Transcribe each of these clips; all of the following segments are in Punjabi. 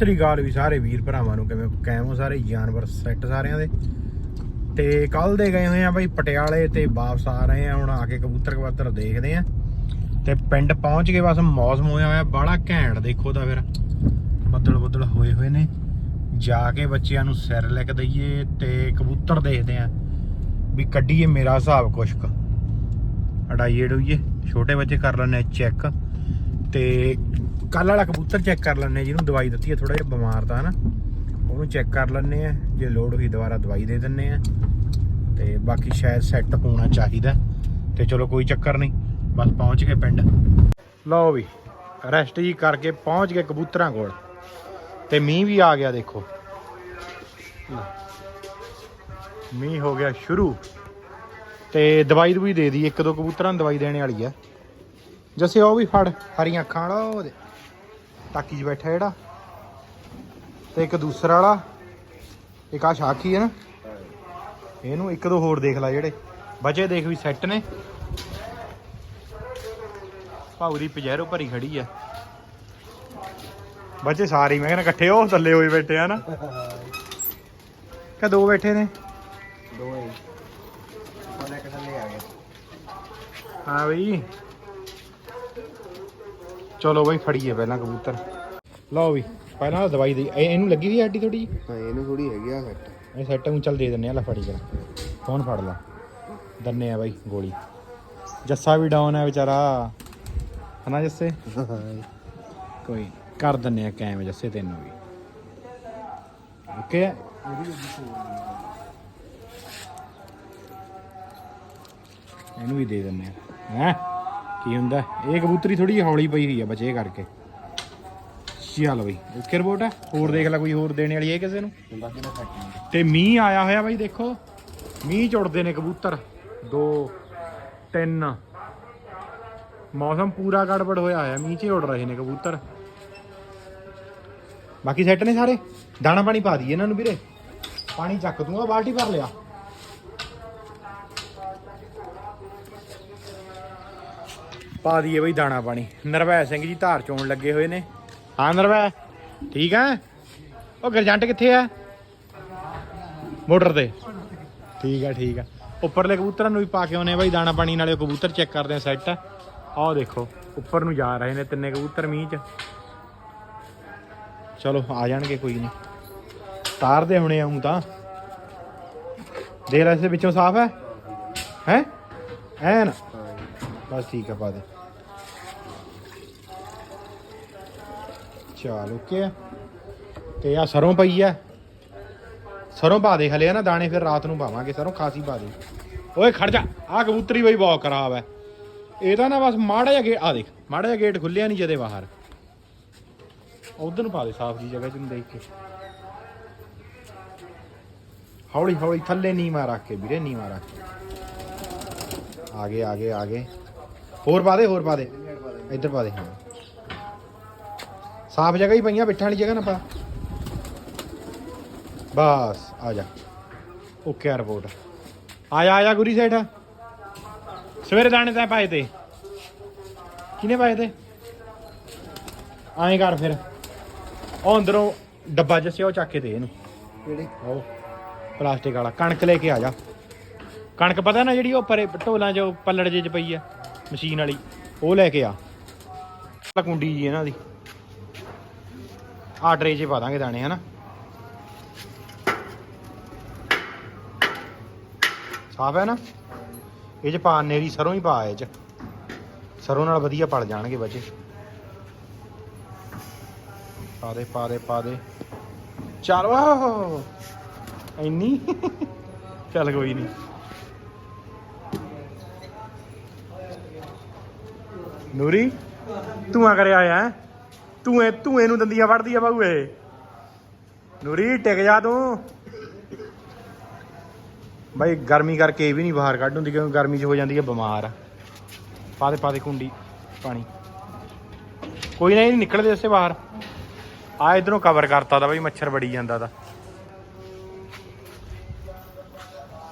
ਸ੍ਰੀ ਅਕਾਲ ਵੀ ਸਾਰੇ ਵੀਰ ਭਰਾਵਾਂ ਨੂੰ, ਕਿਵੇਂ ਕਾਇਮ ਹੋ ਸਾਰੇ? ਜਾਨਵਰ ਸੈੱਟ ਸਾਰਿਆਂ ਦੇ। ਤੇ ਕੱਲ ਦੇ ਗਏ ਹੋਏ ਆ ਬਾਈ ਪਟਿਆਲੇ ਤੇ ਵਾਪਸ ਆ ਰਹੇ ਆ, ਹੁਣ ਆ ਕੇ ਕਬੂਤਰ ਕਬੂਤਰ ਦੇਖਦੇ ਆ। ਤੇ ਪਿੰਡ ਪਹੁੰਚ ਕੇ ਬਸ ਮੌਸਮ ਹੋਇਆ ਹੋਇਆ ਬੜਾ ਘੈਂਟ ਦੇਖੋ ਤਾਂ ਫਿਰ। ਬੱਦਲ ਬੱਦਲ ਹੋਏ ਹੋਏ ਨੇ। ਜਾ ਕੇ ਬੱਚਿਆਂ ਨੂੰ ਸਿਰ ਲਿਖ ਦਈਏ ਤੇ ਕਬੂਤਰ ਦੇਖਦੇ ਆ ਵੀ ਕੱਢੀਏ ਮੇਰਾ ਹਿਸਾਬ ਕੁਛ ਕੁ ਅੜਾਈਏ ਡੋਈਏ, ਛੋਟੇ ਬੱਚੇ ਕਰ ਲੈਣੇ ਚੈੱਕ। ਤੇ ਕੱਲ ਵਾਲਾ ਕਬੂਤਰ ਚੈੱਕ ਕਰ ਲੈਣੇ ਜਿਹਨੂੰ ਦਵਾਈ ਦਿੱਤੀ ਹੈ ਥੋੜਾ ਜਿਹਾ ਬਿਮਾਰ ਤਾਂ ਹਨਾ ਉਹਨੂੰ ਚੈੱਕ ਕਰ ਲੈਣੇ ਆ ਜੇ ਲੋੜ ਹੋਈ ਦੁਬਾਰਾ ਦਵਾਈ ਦੇ ਦਿੰਨੇ ਆ ਤੇ ਬਾਕੀ ਸ਼ਾਇਦ ਸੈੱਟ ਹੋਣਾ ਚਾਹੀਦਾ। ਤੇ ਚਲੋ ਕੋਈ ਚੱਕਰ ਨਹੀਂ, ਬਸ ਪਹੁੰਚ ਗਏ ਪਿੰਡ। ਲਓ ਵੀ ਰੈਸਟ ਜੀ ਕਰਕੇ ਪਹੁੰਚ ਗਏ ਕਬੂਤਰਾਂ ਕੋਲ। ਤੇ ਮੀਂਹ ਵੀ ਆ ਗਿਆ, ਦੇਖੋ। ਮੀਂਹ ਹੋ ਗਿਆ ਸ਼ੁਰੂ। ਤੇ ਦਵਾਈ ਦਵਾਈ ਦੇ ਦੀ ਇੱਕ ਦੋ ਕਬੂਤਰਾਂ ਨੂੰ ਦਵਾਈ ਦੇਣ ਵਾਲੀ ਆ। ਜਸੇ, ਉਹ ਵੀ ਫੜ, ਹਰੀਆਂ ਅੱਖਾਂ ਵਾਲਾ ਉਹਦੇ ਟਾਕੀ 'ਚ ਬੈਠਾ ਜਿਹੜਾ ਤੇ ਇੱਕ ਦੂਸਰਾ ਵਾਲਾ ਇੱਕ ਆ ਸ਼ਾਖੀ ਹੈ ਨਾ। ਇਹਨੂੰ ਇੱਕ ਦੋ ਹੋਰ ਦੇਖ ਲੈ ਜਿਹੜੇ। ਬਚੇ ਦੇਖ ਵੀ ਸੈੱਟ ਨੇ। ਭਾਉ ਦੀ ਪਜੈਰੋ ਭਰੀ ਖੜੀ ਆ। ਬੱਚੇ ਸਾਰੇ ਹੀ ਮੈਂ ਕਹਿੰਦਾ ਇਕੱਠੇ ਉਹ ਥੱਲੇ ਹੋਏ ਬੈਠੇ ਆ ਨਾ। ਕਿ ਦੋ ਬੈਠੇ ਨੇ? ਦੋ ਹੈ। ਉਹਨੇ ਇੱਕ ਥੱਲੇ ਆ ਗਿਆ। ਹਾਂ ਬਈ। ਚਲੋ ਬਈ ਫੜੀਏ ਪਹਿਲਾਂ ਕਬੂਤਰ। ਲਓ ਵੀ ਪਹਿਲਾਂ ਦਵਾਈ ਦੇ ਇਹ- ਇਹਨੂੰ ਲੱਗੀ ਸੀ ਹੱਡੀ ਥੋੜੀ ਹਾਂ ਇਹਨੂੰ ਥੋੜੀ ਹੈਗੀ ਆ ਸੈੱਟ। ਇਹ ਸੈੱਟ ਨੂੰ ਚੱਲ ਦੇ ਦਿੰਨੇ ਆ ਲੈ ਫੜੀ ਕਰ ਫੋਨ ਫੜ ਲਾ? ਦੰਨੇ ਆ ਬਾਈ ਗੋਲੀ। ਜੱਸਾ ਵੀ ਡਾਊਨ ਹੈ ਵਿਚਾਰਾ। ਹਨਾ ਜੱਸੇ? ਕੋਈ ਕਰ ਦਿੰਨੇ ਆ ਕੈਮ ਜੱਸੇ ਤੈਨੂੰ ਵੀ। ਓਕੇ ਇਹਨੂੰ ਵੀ ਦੇ ਦਿੰਨੇ ਆ ਹੈ? ਕੀ ਹੁੰਦਾ? ਇਹ ਕਬੂਤਰੀ ਥੋੜੀ ਹੌਲੀ ਪਈ ਹੋਈ ਆ ਬਚੇ ਕਰਕੇ। ਚੱਲ ਬਈ ਓਕੇ ਰਿਪੋਰਟ ਹੈ ਹੋਰ ਦੇਖ ਲੈ ਕੋਈ ਹੋਰ ਦੇਣੇ ਵਾਲੀ ਹੈ ਕਿਸੇ ਨੂੰ? ਤੇ ਮੀਂਹ ਆਇਆ ਹੋਇਆ ਬਾਈ ਦੇਖੋ। ਮੀਂਹ ਚੁੜਦੇ ਨੇ ਕਬੂਤਰ। 2 3 ਮੌਸਮ ਪੂਰਾ ਗੜਬੜ ਹੋਇਆ ਹੋਇਆ, ਮੀਂਹ 'ਚ ਉੜ ਰਹੇ ਨੇ ਕਬੂਤਰ। ਬਾਕੀ ਸੈੱਟ ਨੇ ਸਾਰੇ? ਦਾਣਾ ਪਾਣੀ ਪਾ ਦਈਏ ਇਹਨਾਂ ਨੂੰ ਵੀਰੇ। ਪਾਣੀ ਚੱਕ ਦੂੰਗਾ, ਬਾਲਟੀ ਭਰ ਲਿਆ। ਪਾ ਦਈਏ ਬਈ ਦਾਣਾ ਪਾਣੀ। ਨਰਵੈ ਸਿੰਘ ਜੀ ਧਾਰ ਚੋਣ ਲੱਗੇ ਹੋਏ ਨੇ। ਹਾਂ, ਨਰਵੈ। ਠੀਕ ਆ? ਉਹ ਗਰਜੰਟ ਕਿੱਥੇ ਆ? ਮੋਟਰ ਤੇ। ਠੀਕ ਆ ਠੀਕ ਆ। ਉੱਪਰਲੇ ਕਬੂਤਰਾਂ ਨੂੰ ਵੀ ਪਾ ਕੇ ਆਉਨੇ ਬਾਈ ਦਾਣਾ ਪਾਣੀ, ਨਾਲੇ ਕਬੂਤਰ ਚੈੱਕ ਕਰਦੇ ਆ ਸੈੱਟ। ਆਹ ਦੇਖੋ, ਉੱਪਰ ਨੂੰ ਜਾ ਰਹੇ ਨੇ ਤਿੰਨੇ ਕਬੂਤਰ ਮੀਂਹ ਚ। ਚਲੋ, ਆ ਜਾਣਗੇ, ਕੋਈ ਨਹੀਂ। ਤਾਰਦੇ ਹੁਣੇ ਆਉਂ ਤਾਂ। ਦੇਖ ਲੈ ਵਿੱਚੋਂ ਸਾਫ਼ ਹੈ? ਹੈ? ਐਨ। ਬਸ ਠੀਕ ਆ ਪਾ ਦੇ ਚਲ ਓਕੇ ਆ ਤੇ ਆ ਸਰੋਂ ਪਈ ਆ ਸਰੋਂ ਪਾ ਦੇ ਹਲੇ ਨਾ ਦਾਣੇ ਫਿਰ ਰਾਤ ਨੂੰ ਪਾਵਾਂਗੇ ਸਰੋਂ ਖਾਸੀ ਪਾ ਦੇ ਓਏ ਖੜ ਜਾ ਆ ਕਬੂਤਰੀ ਬਈ ਬਹੁਤ ਖਰਾਬ ਹੈ ਇਹਦਾ ਨਾ ਬਸ ਮਾੜਾ ਜਿਹਾ ਗੇਟ ਆ ਦੇਖ ਮਾੜਾ ਜਿਹਾ ਗੇਟ ਖੁੱਲਿਆ ਨਹੀਂ ਜਦੇ ਬਾਹਰ ਉਧਰ ਨੂੰ ਪਾ ਦੇ ਸਾਫ਼ ਜੀ ਜਗ੍ਹਾ ਚ ਨੂੰ ਦੇਖ ਕੇ ਹੌਲੀ ਹੌਲੀ ਥੱਲੇ ਨੀਵਾਂ ਰੱਖ ਕੇ ਵੀਰੇ ਨੀਵਾਂ ਰੱਖ ਕੇ ਆਗੇ ਆਗੇ ਆਗੇ ਹੋਰ ਪਾ ਦੇ ਹੋਰ ਪਾ ਦੇ। ਇੱਧਰ ਪਾ ਦੇ। ਹਾਂ ਸਾਫ਼ ਜਗ੍ਹਾ ਹੀ ਪਈਆਂ ਬਿੱਠਾਂ ਵਾਲੀ ਜਗ੍ਹਾ ਨਾ ਪਾ। ਬਸ ਆ ਜਾ। ਓਕੇ ਰਿਪੋਰਟ ਆ ਜਾ ਆ ਜਾ ਗੁਰੀ ਸੇਠ। ਸਵੇਰੇ ਦਾਣੇ ਤਾਂ ਪਾਏ ਤੇ। ਕਿਨੇ ਪਾਏ ਤੇ? ਐਂ ਕਰ ਫਿਰ। ਉਹ ਅੰਦਰੋਂ ਡੱਬਾ ਜਿਹਾ ਉਹ ਚੱਕ ਕੇ ਦੇ ਇਹਨੂੰ। ਕਿਹੜੀ? ਉਹ ਪਲਾਸਟਿਕ ਵਾਲਾ। ਕਣਕ ਲੈ ਕੇ ਆ ਜਾ। ਕਣਕ ਪਤਾ ਨਾ ਜਿਹੜੀ ਉਹ ਪਰੇ ਢੋਲਾਂ 'ਚ ਪੱਲੜ ਜੇ 'ਚ ਪਈ ਆ। ਮਸ਼ੀਨ ਵਾਲੀ, ਉਹ ਲੈ ਕੇ ਆ। ਕੁੰਡੀ ਜੀ ਇਹਨਾਂ ਦੀ। ਆ ਟਰੇ 'ਚ ਪਾ ਦਾਂਗੇ ਦਾਣੇ, ਹਨਾ? ਸਾਫ਼ ਹੈ ਨਾ? ਇਹ 'ਚ ਪਾ ਨੇਰੀ ਸਰੋਂ ਹੀ ਪਾ ਇਹ 'ਚ। ਸਰੋਂ ਨਾਲ ਵਧੀਆ ਪੜ ਜਾਣਗੇ ਬੱਚੇ। ਪਾ ਦੇ ਪਾ ਦੇ ਪਾ ਦੇ। ਚੱਲ ਵਾਹ ਇੰਨੀ? ਚੱਲ ਕੋਈ ਨਹੀਂ ਨੂਰੀ, ਤੂੰ ਆ ਕਰਿਆ ਆਇਆ ਹੈਂ? ਤੂੰ ਇਹ ਦੰਦੀਆਂ ਫੜਦੀ ਆ ਬਾਊ ਇਹ। ਨੂਰੀ, ਟਿਕ ਜਾ ਤੂੰ। ਬਾਈ, ਗਰਮੀ ਕਰਕੇ ਇਹ ਵੀ ਨਹੀਂ ਬਾਹਰ ਕੱਢ ਹੁੰਦੀ ਕਿਉਂਕਿ ਗਰਮੀ 'ਚ ਹੋ ਜਾਂਦੀ ਹੈ ਬਿਮਾਰ ਪਾ ਦੇ ਪਾ ਦੇ ਕੁੰਡੀ, ਪਾਣੀ। ਕੋਈ ਨਾ ਨਿਕਲਦੇ ਇਸੇ ਬਾਹਰ। ਆ ਇਧਰੋਂ ਕਵਰ ਕਰਤਾ ਦਾ ਬਈ, ਮੱਛਰ ਬੜੀ ਜਾਂਦਾ ਦਾ।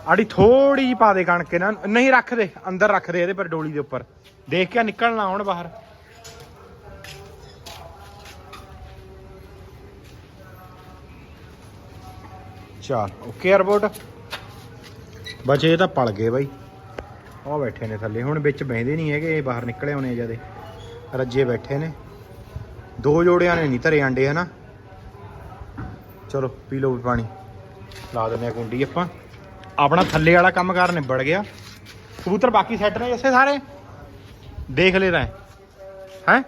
ਆੜੀ ਥੋੜੀ ਜਿਹੀ ਪਾ ਦੇ ਕਣਕ ਇਹਨਾਂ ਨੂੰ। ਨਹੀਂ ਰੱਖ ਦੇ, ਅੰਦਰ ਰੱਖ ਦੇ ਇਹਦੇ ਪਰ ਡੋਲੀ ਦੇ ਉੱਪਰ। ਦੇਖ ਕੇ ਨਿਕਲਣਾ ਆਉਣ ਬਾਹਰ। ਚਾਰ ਓਕੇ 에어ਪੋਰਟ ਬਚੇ ਤਾਂ ਪਲ ਗਏ ਬਾਈ। ਉਹ ਬੈਠੇ ਨੇ ਥੱਲੇ। ਹੁਣ ਵਿੱਚ ਬਹਿੰਦੇ ਨਹੀਂ ਹੈਗੇ, ਇਹ ਬਾਹਰ ਨਿਕਲੇ ਆਉਣੇ ਜਦੇ ਰੱਜੇ ਬੈਠੇ ਨੇ। ਦੋ ਜੋੜਿਆਂ ਨੇ ਨਹੀਂ ਧਰੇ ਆਂਡੇ, ਹਨਾ? ਚਲੋ, ਪੀ ਲਓ ਵੀ ਪਾਣੀ। ਲਾ ਦਿੰਦੇ ਆ ਕੁੰਡੀ ਆਪਾਂ। ਆਪਣਾ ਥੱਲੇ ਵਾਲਾ ਕੰਮ ਕਾਰ ਨਿਬੜ ਗਿਆ। ਕਬੂਤਰ ਬਾਕੀ ਸੈੱਟ ਨੇ ਜੱਸੇ ਸਾਰੇ। ਦੇਖ ਲੈ ਰਾਂ ਹੈ?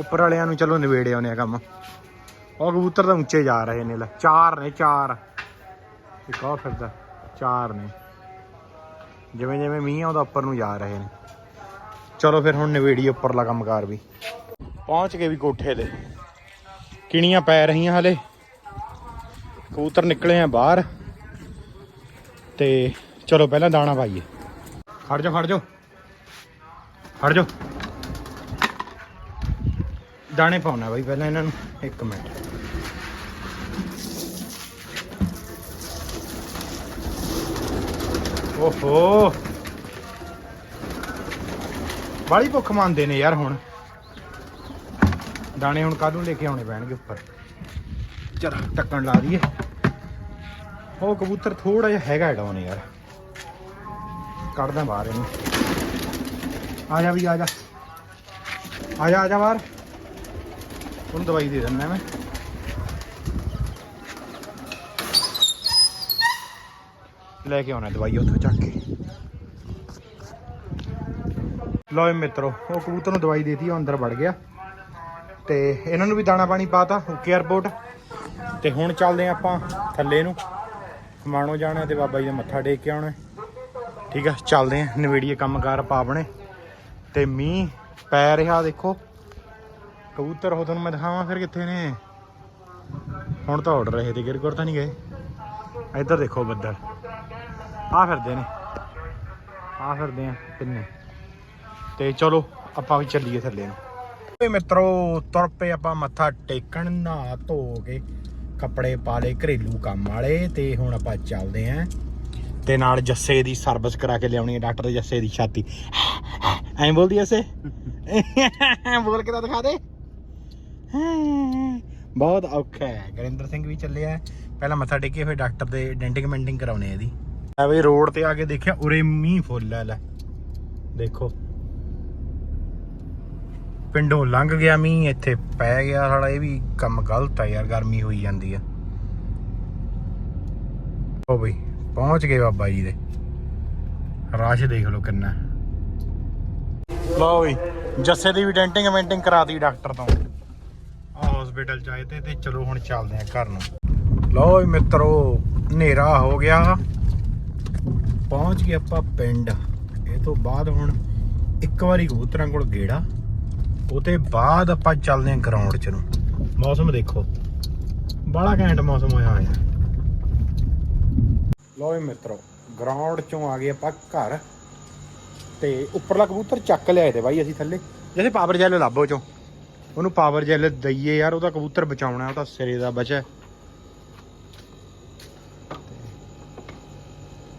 ਉੱਪਰ ਵਾਲਿਆਂ ਨੂੰ ਚਲੋ ਨਿਬੇੜੇ ਆਉਨੇ ਆ ਕੰਮ। ਉਹ ਕਬੂਤਰ ਤਾਂ ਉੱਚੇ ਜਾ ਰਹੇ ਨੇ ਲੈ। ਚਾਰ ਨੇ, ਚਾਰ। ਇੱਕ ਉਹ ਫਿਰਦਾ। ਚਾਰ ਨੇ। ਜਿਵੇਂ ਜਿਵੇਂ ਮੀਂਹ ਆਉਂਦਾ ਉੱਪਰ ਨੂੰ ਜਾ ਰਹੇ ਨੇ। ਚਲੋ ਫਿਰ ਹੁਣ ਨਵੇੜੀ ਉੱਪਰਲਾ ਕੰਮਕਾਰ ਵੀ। ਪਹੁੰਚ ਗਏ ਵੀ ਕੋਠੇ ਤੇ। ਕਿਣੀਆਂ ਪੈ ਰਹੀਆਂ ਹਲੇ। ਕਬੂਤਰ ਨਿਕਲੇ ਆ ਬਾਹਰ। ਤੇ ਚਲੋ ਪਹਿਲਾਂ ਦਾਣਾ ਪਾਈਏ। ਖੜ ਜਾ ਖੜ ਜਾ ਖੜ ਜਾ ਦਾਣੇ ਪਾਉਣਾ ਬਾਈ, ਪਹਿਲਾਂ ਇਹਨਾਂ ਨੂੰ, ਇੱਕ ਮਿੰਟ। ਓਹੋ। ਬਾਲੀ ਭੁੱਖ ਮੰਨਦੇ ਨੇ ਯਾਰ ਹੁਣ। ਦਾਣੇ ਹੁਣ ਕਾਹਨੂੰ ਲੈ ਕੇ ਆਉਣੇ ਪੈਣਗੇ ਉੱਪਰ? ਚਲ ਟੱਕਣ ਲਾ ਦਈਏ। ਉਹ ਕਬੂਤਰ ਥੋੜਾ ਜਿਹਾ ਹੈਗਾ ਡਾਉਨ ਯਾਰ। ਕੱਢਦਾ ਬਾਹਰ ਇਹਨੂੰ। ਆ ਜਾ ਵੀ, ਆ ਜਾ। ਆ ਜਾ ਆ ਜਾ ਬਾਹਰ। ਉਹਨੂੰ ਦਵਾਈ ਦੇ ਦਿੰਦਾ ਮੈਂ। ਲੈ ਕੇ ਆਉਣਾ ਦਵਾਈ ਉੱਥੋਂ ਚੱਕ ਕੇ। ਲਓ ਜੀ ਮਿੱਤਰੋ, ਉਹ ਕਬੂਤਰ ਨੂੰ ਦਵਾਈ ਦੇਤੀ, ਉਹ ਅੰਦਰ ਵੜ ਗਿਆ। ਤੇ ਇਹਨਾਂ ਨੂੰ ਵੀ ਦਾਣਾ ਪਾਣੀ ਪਾਤਾ ਓਕੇ 에어ਪੋਰਟ ਤੇ ਹੁਣ ਚੱਲਦੇ ਹਾਂ ਆਪਾਂ ਥੱਲੇ ਨੂੰ। ਮਾਣੋ ਜਾਣਾ ਤੇ ਬਾਬਾ ਜੀ ਦਾ ਮੱਥਾ ਟੇਕ ਕੇ ਆਉਣਾ। ਠੀਕ ਆ, ਚੱਲਦੇ ਆਂ ਨਵੇੜੀਏ ਕੰਮਕਾਰ ਪਾਵਣੇ ਤੇ ਮੀਂਹ ਪੈ ਰਿਹਾ, ਦੇਖੋ। ਕਬੂਤਰ ਉਹ ਤੁਹਾਨੂੰ ਮੈਂ ਦਿਖਾਵਾਂ ਫਿਰ ਕਿੱਥੇ ਨੇ। ਹੁਣ ਤਾਂ ਉੱਡ ਰਹੇ ਤੇ ਗਿਰਗੁਰ ਤਾਂ ਨਹੀਂ ਗਏ। ਇੱਧਰ ਦੇਖੋ ਬੱਦਲ। ਆ ਫਿਰਦੇ ਨੇ। ਆ ਫਿਰਦੇ ਆ ਕਿੰਨੇ। ਤੇ ਚਲੋ, ਆਪਾਂ ਵੀ ਚੱਲੀਏ ਥੱਲੇ ਨੂੰ। ਓਏ ਮਿੱਤਰੋ, ਤੁਰ ਪਏ ਆਪਾਂ ਮੱਥਾ ਟੇਕਣ ਨਾ ਧੋ ਕੇ। ਕੱਪੜੇ ਪਾ ਲਏ ਘਰੇਲੂ ਕੰਮ ਵਾਲੇ ਤੇ ਹੁਣ ਆਪਾਂ ਚੱਲਦੇ ਆਂ। ਤੇ ਨਾਲ ਜੱਸੇ ਦੀ ਸਰਵਿਸ ਕਰਾ ਕੇ ਲਿਆਉਣੀ ਹੈ ਡਾਕਟਰ ਜੱਸੇ ਦੀ ਛਾਤੀ। ਐਂ ਬੋਲਦੀ ਐ ਸੇ ਬੋਲ ਕੇ ਤਾਂ ਦਿਖਾ ਦੇ। ਬਹੁਤ ਔਖਾ ਹੈ। ਗੁਰਿੰਦਰ ਸਿੰਘ ਵੀ ਚੱਲਿਆ ਪਹਿਲਾਂ ਮੱਥਾ ਟੇਕੇ ਫਿਰ ਡਾਕਟਰ ਦੇ ਡੈਂਟਿੰਗ ਮੈਂਟਿੰਗ ਕਰਾਉਣੇ ਆ ਇਹਦੀ। ਬਈ ਰੋਡ ਤੇ ਆ ਕੇ ਦੇਖਿਆ ਉਰੇ ਮੀਂਹ ਫੁੱਲ ਹੈ ਲੈ। ਦੇਖੋ। ਪਿੰਡੋਂ ਲੰਘ ਗਿਆ ਮੀਂਹ, ਇੱਥੇ ਪੈ ਗਿਆ ਸਾਲਾ, ਇਹ ਵੀ ਕੰਮ ਗਲਤ ਆ ਯਾਰ, ਗਰਮੀ ਹੋਈ ਜਾਂਦੀ ਆ। ਉਹ ਬਈ, ਪਹੁੰਚ ਗਏ ਬਾਬਾ ਜੀ ਦੇ। ਰਾਸ਼ ਦੇਖ ਲਓ ਕਿੰਨਾ। ਲਓ ਬਈ, ਜੱਸੇ ਦੀ ਵੀ ਡੈਂਟਿੰਗ ਮੈਂਟਿੰਗ ਕਰਾਤੀ ਡਾਕਟਰ ਤੋਂ। ਆ ਹਸਪੀਟਲ ਚ ਆਏ ਤੇ ਤੇ ਚਲੋ ਹੁਣ ਚੱਲਦੇ ਆ ਘਰ ਨੂੰ। ਲਓ ਵੀ ਮਿੱਤਰੋ, ਹਨੇਰਾ ਹੋ ਗਿਆ। ਪਹੁੰਚ ਗਏ ਆਪਾਂ ਪਿੰਡ। ਇਹ ਤੋਂ ਬਾਅਦ ਹੁਣ ਇੱਕ ਵਾਰੀ ਕਬੂਤਰਾਂ ਕੋਲ ਗੇੜਾ। ਉਹਤੇ ਬਾਅਦ ਆਪਾਂ ਚੱਲਦੇ ਆਂ ਗਰਾਊਂਡ ਚ ਨੂੰ। ਮੌਸਮ ਦੇਖੋ। ਬੜਾ ਘੈਂਟ ਮੌਸਮ ਹੋਇਆ ਹੋਇਆ। ਵੀ ਮਿੱਤਰੋ ਗਰਾਊਂਡ ਚੋਂ ਆ ਗਏ ਆਪਾਂ ਘਰ। ਤੇ ਉੱਪਰਲਾ ਕਬੂਤਰ ਚੱਕ ਲਿਆਏ ਤੇ ਬਾਈ ਅਸੀਂ ਥੱਲੇ। ਜਿਹਦੇ ਪਾਵਰ ਜੈਲ ਲੱਭੋ ਚੋਂ। ਉਹਨੂੰ ਪਾਵਰ ਜੈਲ ਦਈਏ ਯਾਰ ਉਹਦਾ ਕਬੂਤਰ ਬਚਾਉਣਾ ਉਹ ਤਾਂ ਸਿਰੇ ਦਾ ਬਚਾ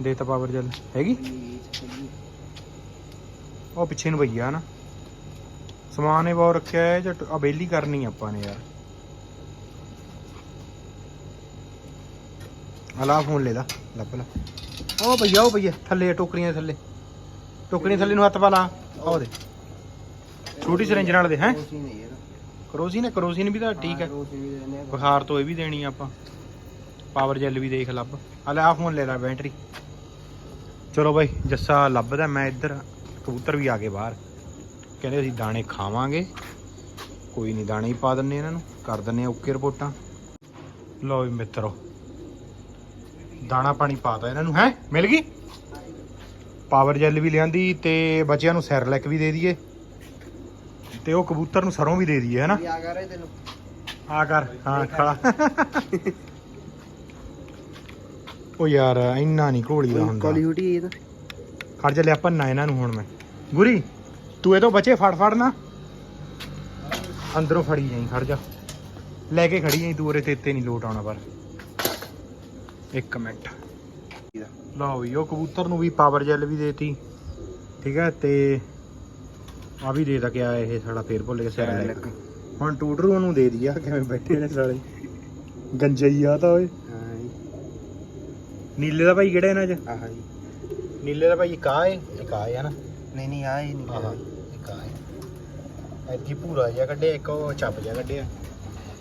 ਦੇ ਤਾਂ ਪਾਵਰ ਜੈਲ ਹੈਗੀ? ਉਹ ਪਿੱਛੇ ਨੂੰ ਭਈਆ ਨਾ ਸਮਾਨ ਇਹ ਬਹੁਤ ਰੱਖਿਆ ਹੈ ਜਟ ਅਬੇਲੀ ਕਰਨੀ ਆਪਾਂ ਨੇ ਯਾਰ। ਅਲਾ ਫੋਨ ਲੈ ਲਾ ਲੱਭ ਲਾ। ਉਹ ਭਈਆ ਉਹ ਭਈਆ ਥੱਲੇ ਟੋਕਰੀਆਂ ਥੱਲੇ। ਟੋਕਰੀਆਂ ਥੱਲੇ ਨੂੰ ਹੱਥ ਪਾ ਲਾ ਉਹ ਦੇ। ਛੋਟੀ ਸਿਰੰਜ ਨਾਲ ਦੇ ਹੈ? ਨਹੀਂ ਯਾਰ। ਕਰੋਸੀਨ ਕਰੋਸੀਨ ਵੀ ਤਾਂ ਠੀਕ ਹੈ ਬੁਖਾਰ ਤੋਂ ਇਹ ਵੀ ਦੇਣੀ ਆਪਾਂ। ਪਾਵਰ ਜੈਲ ਵੀ ਦੇਖ ਲੱਭ। ਆ ਲੈ ਆ ਫੋਨ ਲੈ ਲੈ ਬੈਟਰੀ। ਚਲੋ ਬਾਈ ਜੱਸਾ ਲੱਭਦਾ ਮੈਂ ਇੱਧਰ ਕਬੂਤਰ ਵੀ ਆ ਗਏ ਬਾਹਰ। ਕਹਿੰਦੇ ਅਸੀਂ ਦਾਣੇ ਖਾਵਾਂਗੇ। ਕੋਈ ਨਹੀਂ ਦਾਣੇ ਹੀ ਪਾ ਦਿੰਨੇ ਇਹਨਾਂ ਨੂੰ ਕਰ ਦਿੰਨੇ ਆ ਓਕੇ ਰਿਪੋਰਟਾਂ। ਲਓ ਵੀ ਮਿੱਤਰੋ ਦਾਣਾ ਪਾਣੀ ਪਾਤਾ ਇਹਨਾਂ ਨੂੰ ਹੈ? ਮਿਲ ਗਈ? ਪਾਵਰ ਜੈਲ ਵੀ ਲਿਆਂਦੀ ਤੇ ਬੱਚਿਆਂ ਨੂੰ ਸੈਰਲੈਕ ਵੀ ਦੇ ਦਈਏ। ਤੇ ਉਹ ਕਬੂਤਰ ਨੂੰ ਸਰੋਂ ਵੀ ਦੇ ਦਈਏ ਹਨਾ? ਕੀ ਆ ਕਰ ਰਹੇ ਤੈਨੂੰ। ਆ ਕਰ ਹਾਂ ਖੜਾ ਉਹ ਯਾਰ ਇੰਨਾ ਨਹੀਂ ਘੋਲੀ ਦਾ ਹੁੰਦਾ। ਕਾਲੀ ਹੂਟੀ ਇਹ ਤਾਂ। ਖੜ ਜਾ ਲਿਆ ਭੰਨਾ ਇਹਨਾਂ ਨੂੰ ਹੁਣ ਮੈਂ। ਗੁਰੀ ਤੂੰ ਇਹ ਤੋਂ ਬਚੇ ਫੜ ਫੜ ਨਾ। ਅੰਦਰੋਂ ਫੜੀ ਜਾਈ ਖੜ ਜਾ। ਲੈ ਕੇ ਖੜੀ ਜਾਈ ਤੂੰ ਉਰੇ ਤੇ ਇੱਥੇ ਨਹੀਂ ਲੋਟ ਆਉਣਾ ਪਰ। ਇੱਕ ਮਿੰਟ। ਲਓ ਵੀ ਉਹ ਕਬੂਤਰ ਨੂੰ ਵੀ ਪਾਵਰ ਜੈਲ ਵੀ ਦੇਤੀ। ਠੀਕ ਹੈ ਤੇ ਆ ਵੀ ਦੇ ਤਾਂ ਗਿਆ ਇਹ ਸਾਡਾ ਫੇਰ ਭੁੱਲ ਗਿਆ ਸਿਰ ਕੇ। ਹੁਣ ਟੂਟਰੂ ਨੂੰ ਦੇ ਦਿਆ ਕਿਵੇਂ ਬੈਠੇ ਨੇ ਸਾਲੇ। ਗੰਜਈ ਆ ਤਾਂ ਓਏ। ਹਾਂ। ਨੀਲੇ ਦਾ ਭਾਈ ਕਿਹੜੇ ਇਹਨਾਂ 'ਚ? ਆਹ। ਜੀ ਨੀਲੇ ਦਾ ਭਾਈ ਏ? ਇੱਕ ਆ ਏ ਹਨਾ ਨਹੀਂ ਨਹੀਂ ਆ ਹੀ ਨਹੀਂ ਹਾਂ ਇੱਕ ਆ ਏ ਐਤਕੀ ਭੂਰਾ ਜਿਹਾ ਕੱਢਿਆ ਇੱਕ ਉਹ ਚੱਪ ਜਿਹਾ ਕੱਢਿਆ।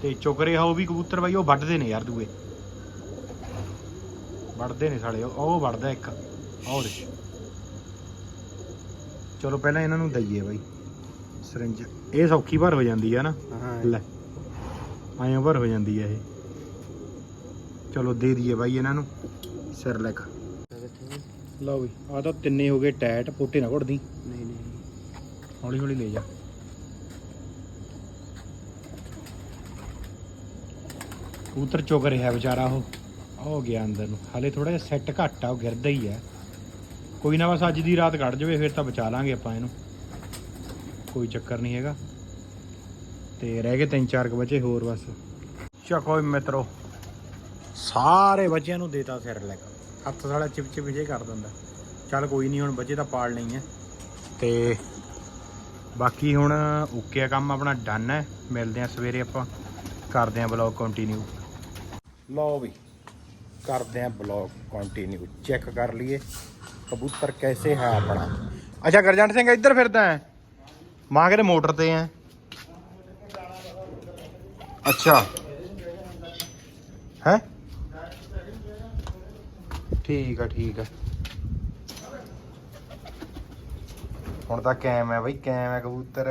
ਤੇ ਚੁਕਰੇ ਆ ਉਹ ਵੀ ਕਬੂਤਰ ਬਾਈ ਉਹ ਵੱਢਦੇ ਨੇ ਯਾਰ ਦੂਏ। ਵੱਢਦੇ ਨੇ ਸਾਲੇ ਉਹ ਉਹ ਵੱਢਦਾ ਇੱਕ। ਦੇ ਚਲੋ ਪਹਿਲਾਂ ਇਹਨਾਂ ਨੂੰ ਦਈਏ ਬਾਈ। ਸਰਿੰਜ। ਇਹ ਸੌਖੀ ਭਰ ਹੋ ਜਾਂਦੀ ਆ ਨਾ। ਹਾਂ। ਲੈ। ਆਇਆਂ ਭਰ ਹੋ ਜਾਂਦੀ ਆ ਇਹ। ਚਲੋ ਦੇ ਦਈਏ ਬਾਈ ਇਹਨਾਂ ਨੂੰ। ਸਿਰ ਲੈ ਕੇ। ਲਓ ਵੀ ਆ ਤਾਂ ਤਿੰਨੇ ਹੋ ਗਏ ਟੈਟ ਪੋਟੇ ਨਾ ਘੁੱਟਦੀ ਨਹੀਂ ਨਹੀਂ। ਹੌਲੀ ਹੌਲੀ ਲੈ ਜਾ। ਕਬੂਤਰ ਚੁਗ ਰਿਹਾ ਵਿਚਾਰਾ ਉਹ। ਹੋ ਗਿਆ ਅੰਦਰ ਨੂੰ। ਹਾਲੇ ਥੋੜਾ ਜਿਹਾ ਸੈੱਟ ਘੱਟ ਆ ਉਹ ਗਿਰਦਾ ਹੀ ਆ। ਕੋਈ ਨਾ ਬਸ ਅੱਜ ਦੀ ਰਾਤ ਕੱਢ ਜਾਵੇ ਫਿਰ ਤਾਂ ਬਚਾ ਲਾਂਗੇ ਆਪਾਂ ਇਹਨੂੰ। ਕੋਈ ਚੱਕਰ ਨਹੀਂ ਹੈਗਾ। ਤੇ ਰਹਿ ਗਏ ਤਿੰਨ ਚਾਰ ਕੁ ਬੱਚੇ ਹੋਰ ਬਸ। ਚੱਕੋ ਮਿੱਤਰੋ ਸਾਰੇ ਬੱਚਿਆਂ ਨੂੰ ਦੇਤਾ ਸਿਰ ਲੈ ਕੇ। ਹੱਥ ਸਾਲਾ ਚਿਪ ਚਿਪ ਜੇ ਕਰ ਦਿੰਦਾ। ਚੱਲ ਕੋਈ ਨਹੀਂ ਹੁਣ ਬੱਚੇ ਤਾਂ ਪਾਲ ਨਹੀਂ ਹੈ ਤੇ ਬਾਕੀ ਹੁਣ ਓਕੇ ਆ ਕੰਮ, ਆਪਣਾ ਡਨ ਹੈ। ਮਿਲਦੇ ਆ ਸਵੇਰੇ ਆਪਾਂ। ਕਰਦੇ ਆ ਬਲੌਗ ਕੰਟੀਨਿਊ ਲਓ ਵੀ, ਕਰਦੇ ਆ ਬਲੌਗ ਕੰਟੀਨਿਊ ਚੈੱਕ ਕਰ ਲਈਏ, ਕਬੂਤਰ ਕੈਸੇ ਹੈ ਆਪਣਾ। ਅੱਛਾ, ਗਰਜੰਟ ਸਿੰਘ ਇੱਧਰ ਫਿਰਦਾ ਹੈ। ਮਾਂ ਕਿਹੜੇ ਮੋਟਰ ਤੇ ਹੈ। ਅੱਛਾ ਹੈ ਠੀਕ ਆ ਠੀਕ ਆ। ਹੁਣ ਤਾਂ ਕੈਮ ਹੈ ਬਈ ਕੈਮ ਹੈ ਕਬੂਤਰ।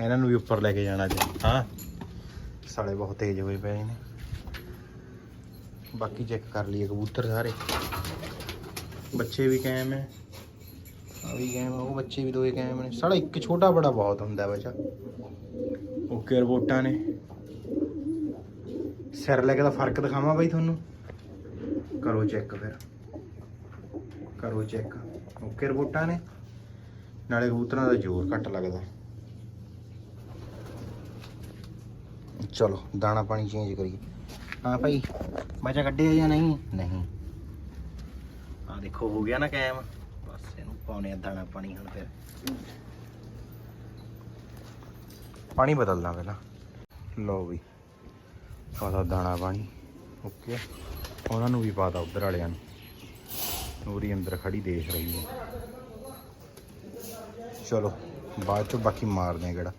ਇਹਨਾਂ ਨੂੰ ਵੀ ਉੱਪਰ ਲੈ ਕੇ ਜਾਣਾ ਜੀ ਹਾਂ। ਸਾਲੇ ਬਹੁਤ ਤੇਜ਼ ਹੋਏ ਪਏ ਨੇ। ਬਾਕੀ ਚੈੱਕ ਕਰ ਲਈਏ ਕਬੂਤਰ ਸਾਰੇ। ਬੱਚੇ ਵੀ ਕੈਮ ਹੈ ਆ ਵੀ ਕੈਮ ਉਹ ਬੱਚੇ ਵੀ ਦੋਏ ਕੈਮ ਨੇ। ਸਾਲਾ ਇੱਕ ਛੋਟਾ ਬੜਾ ਬਹੁਤ ਹੁੰਦਾ ਬੱਚਾ। ਓਕੇ ਰਿਪੋਰਟਾਂ ਨੇ। ਸਿਰ ਲੈ ਕੇ ਦਾ ਫ਼ਰਕ ਦਿਖਾਵਾਂ ਬਾਈ ਤੁਹਾਨੂੰ। ਕਰੋ ਚੈੱਕ ਫਿਰ। ਕਰੋ ਚੈੱਕ ਓਕੇ ਰਿਪੋਰਟਾਂ ਨੇ? ਨਾਲੇ ਕਬੂਤਰਾਂ ਦਾ ਜ਼ੋਰ ਘੱਟ ਲੱਗਦਾ। ਚਲੋ, ਦਾਣਾ ਪਾਣੀ ਚੇਂਜ ਕਰੀਏ। ਹਾਂ ਭਾਈ ਬੱਚਾ ਕੱਢਿਆ ਜਾਂ ਨਹੀਂ? ਨਹੀਂ। ਆ ਦੇਖੋ, ਹੋ ਗਿਆ ਨਾ ਕਾਇਮ। ਬਸ ਇਹਨੂੰ ਪਾਉਣੇ ਆ ਦਾਣਾ ਪਾਣੀ ਹੁਣ ਫਿਰ। ਪਾਣੀ ਬਦਲਦਾ ਪਹਿਲਾਂ। ਲਓ ਵੀ ਪਾਤਾ ਦਾਣਾ ਪਾਣੀ। ਓਕੇ ਉਹਨਾਂ ਨੂੰ ਵੀ ਪਾਤਾ ਉਧਰ ਵਾਲਿਆਂ ਨੂੰ। ਨੂਰੀ ਅੰਦਰ ਖੜੀ ਦੇਖ ਰਹੀ ਹੈ। ਚਲੋ, ਬਾਅਦ ਚੋਂ ਬਾਕੀ ਮਾਰਦੇ ਆ ਕਿਹੜਾ।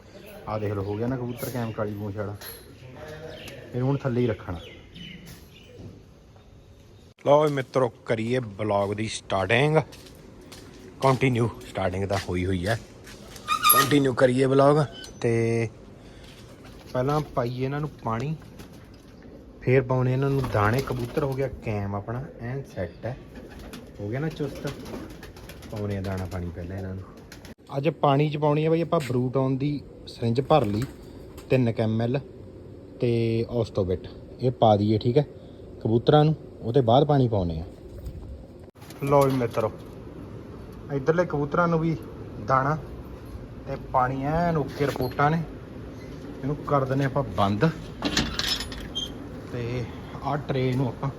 ਆ ਦੇਖ ਲਓ, ਹੋ ਗਿਆ ਨਾ ਕਬੂਤਰ ਕੈਮ ਕਾਲੀ ਪੂੰਛ ਵਾਲਾ। ਇਹ ਹੁਣ ਥੱਲੇ ਹੀ ਰੱਖਣਾ। ਲਓ ਵੀ ਮਿੱਤਰੋ, ਕਰੀਏ ਬਲੌਗ ਦੀ ਸਟਾਰਟਿੰਗ ਕੰਟੀਨਿਊ ਸਟਾਰਟਿੰਗ ਤਾਂ ਹੋਈ ਹੋਈ ਹੈ। ਕੰਟੀਨਿਊ ਕਰੀਏ ਬਲੌਗ ਤੇ ਪਹਿਲਾਂ ਪਾਈਏ ਇਹਨਾਂ ਨੂੰ ਪਾਣੀ। ਫੇਰ ਪਾਉਣੇ ਇਹਨਾਂ ਨੂੰ। ਦਾਣੇ, ਕਬੂਤਰ ਹੋ ਗਿਆ, ਕੈਮ ਆਪਣਾ, ਐਨ ਸੈੱਟ ਹੈ। ਹੋ ਗਿਆ ਨਾ ਚੁਸਤ। ਪਾਉਣੇ ਆ ਦਾਣਾ ਪਾਣੀ ਪਹਿਲਾਂ ਇਹਨਾਂ ਨੂੰ। ਅੱਜ ਪਾਣੀ ਚ ਪਾਉਣੀ ਹੈ ਬਈ ਆਪਾਂ ਬਰੂਟ ਆਨ ਦੀ ਸਰਿੰਜ ਭਰ ਲਈ 3 ਐਮਐਲ ਤੇ ਉਸ ਤੋਂ ਇਹ ਪਾ ਦਈਏ, ਠੀਕ ਹੈ? ਕਬੂਤਰਾਂ ਨੂੰ, ਉਹਦੇ ਬਾਅਦ ਪਾਣੀ ਪਾਉਣੇ ਆ। ਲਓ ਜੀ ਮਿੱਤਰੋ, ਇਧਰਲੇ ਕਬੂਤਰਾਂ ਨੂੰ ਵੀ ਦਾਣਾ ਤੇ ਪਾਣੀ ਐਨ ਓਕੇ ਰਿਪੋਰਟਾਂ ਨੇ। ਇਹਨੂੰ ਕਰ ਦਿੰਦੇ ਆਪਾਂ ਬੰਦ। ਤੇ ਆਹ ਟਰੇ ਨੂੰ ਆਪਾਂ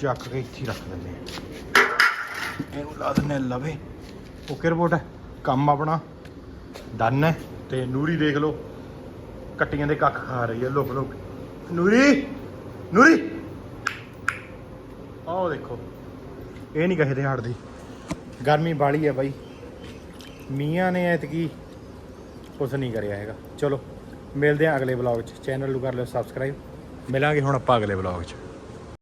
ਚੱਕ ਕੇ ਇੱਥੇ ਰੱਖ ਦਿੰਦੇ ਆ ਇਹਨੂੰ ਲਾ ਦਿੰਦੇ ਆ ਲਵੇ। ਓਕੇ ਰਿਪੋਰਟ ਹੈ, ਕੰਮ ਆਪਣਾ ਡਨ ਹੈ। ਤੇ ਨੂਰੀ ਦੇਖ ਲਓ, ਕੱਟੀਆਂ ਦੇ ਕੱਖ ਖਾ ਰਹੀ ਹੈ, ਲੋਕ, ਲੁਕ। ਨੂਰੀ ਨੂਰੀ। ਆਹ ਦੇਖੋ, ਇਹ ਨਹੀਂ ਕਹੇ ਦੇ ਹਟਦੀ। ਗਰਮੀ ਬਾਲੀ ਹੈ ਬਾਈ। ਮੀਆਂ ਨੇ ਐਤਕੀ ਕੁਛ ਨਹੀਂ ਕਰਿਆ ਹੈਗਾ। ਚਲੋ, ਮਿਲਦੇ ਆ ਅਗਲੇ ਵਲੌਗ 'ਚ। ਚੈਨਲ ਨੂੰ ਕਰ ਲਿਓ ਸਬਸਕ੍ਰਾਈਬ ਮਿਲਾਂਗੇ ਹੁਣ ਆਪਾਂ ਅਗਲੇ ਵਲੌਗ 'ਚ।